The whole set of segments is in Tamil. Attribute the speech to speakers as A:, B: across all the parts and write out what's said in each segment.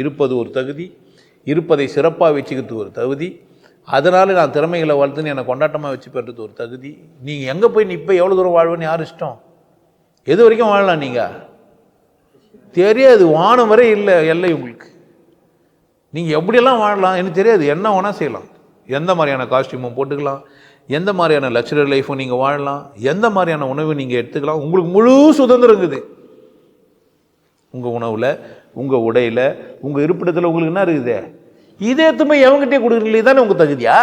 A: இருப்பது ஒரு தகுதி இருப்பதை சிறப்பாக வச்சுக்கிறது ஒரு தகுதி. அதனால் நான் திறமைகளை வளர்த்துன்னு என்னை கொண்டாட்டமாக வச்சு பெறது ஒரு தகுதி. நீங்கள் எங்கே போய் இப்போ எவ்வளோ தூரம் வாழ்வேன்னு யார் இஷ்டம்? எது வரைக்கும் வாழலாம் நீங்கள் தெரியாது வானம் வரை இல்லை எல்லை உங்களுக்கு. நீங்கள் எப்படியெல்லாம் வாழலாம் எனக்கு தெரியாது. என்ன வேணால் செய்யலாம். எந்த மாதிரியான காஸ்டியூமும் போட்டுக்கலாம் எந்த மாதிரியான லக்ஸரி லைஃப்பும் நீங்கள் வாழலாம் எந்த மாதிரியான உணவு நீங்கள் எடுத்துக்கலாம். உங்களுக்கு முழு சுதந்திரம் இருக்குது. உங்கள் உணவில் உங்கள் உடையில் உங்கள் இருப்பிடத்தில் உங்களுக்கு என்ன இருக்குது? இதே எத்துமே எவங்கிட்டே கொடுக்குறீங்களே தானே உங்கள் தகுதியா?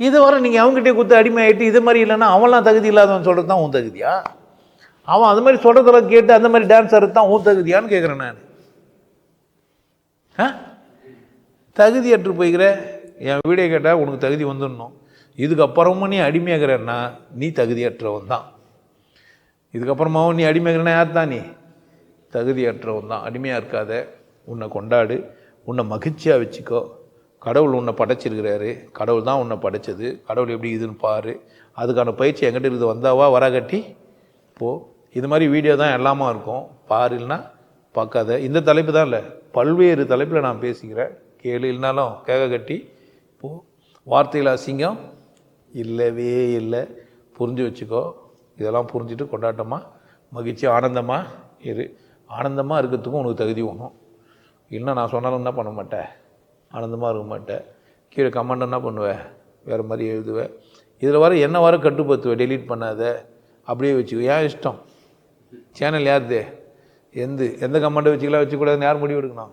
A: இது வர நீங்கள் அவங்ககிட்டே கொடுத்து அடிமை ஆகிட்டு இது மாதிரி இல்லைன்னா அவன்லாம் தகுதி இல்லாதவன் சொல்கிறது தான் உன் தகுதியா? அவன் அது மாதிரி சொல்கிறதெல்லாம் கேட்டு அந்த மாதிரி டான்ஸ் ஆடுறது தான் உன் தகுதியான்னு கேட்குறேன் நான். ஆ தகுதியற்று போய்க்கிற என் வீடியோ கேட்டால் உனக்கு தகுதி வந்துடணும். இதுக்கப்புறமும் நீ அடிமையாகிறன்னா நீ தகுதியற்றவன் தான். இதுக்கப்புறமாவும் நீ அடிமைகள்னா யார் தான் நீ? தகுதியற்றவன் தான். அடிமையாக இருக்காத. உன்னை கொண்டாடு. உன்னை மகிழ்ச்சியாக வச்சுக்கோ. கடவுள் உன்னை படைச்சிருக்கிறாரு. கடவுள் தான் உன்னை படைச்சது. கடவுள் எப்படி இதுன்னு பாரு. அதுக்கான பயிற்சி எங்கிட்ட இருக்குது. வந்தாவா? வராகட்டி போ. இது மாதிரி வீடியோ தான் எல்லாமா இருக்கும். பாருன்னா இல்லைன்னா பார்க்காத. இந்த தலைப்பு தான் இல்லை. பல்வேறு தலைப்பில் நான் பேசிக்கிறேன். கேளு இல்லைனாலும் கேக கட்டி. போ. வார்த்தையில் அசிங்கம் இல்லவே இல்லை. புரிஞ்சு வச்சுக்கோ. இதெல்லாம் புரிஞ்சுட்டு கொண்டாட்டமாக மகிழ்ச்சி ஆனந்தமாக இரு. ஆனந்தமாக இருக்கிறதுக்கும் உனக்கு தகுதி வேணும் இல்லைன்னா நான் சொன்னாலும் என்ன பண்ண மாட்டேன் ஆனந்தமாக இருக்க மாட்டேன் கீழே கமெண்ட் என்ன பண்ணுவேன் வேறு மாதிரி எழுதுவேன் இதில் வர என்ன வர கட்டுப்படுத்துவேன் டெலீட் பண்ணாத. அப்படியே வச்சுக்கோ. ஏன் இஷ்டம்? சேனல் யாருது? எந்த. எந்த கமெண்ட்டை வச்சுக்கலாம் வச்சுக்கூடாதுன்னு யார் முடிவு எடுக்கணும்?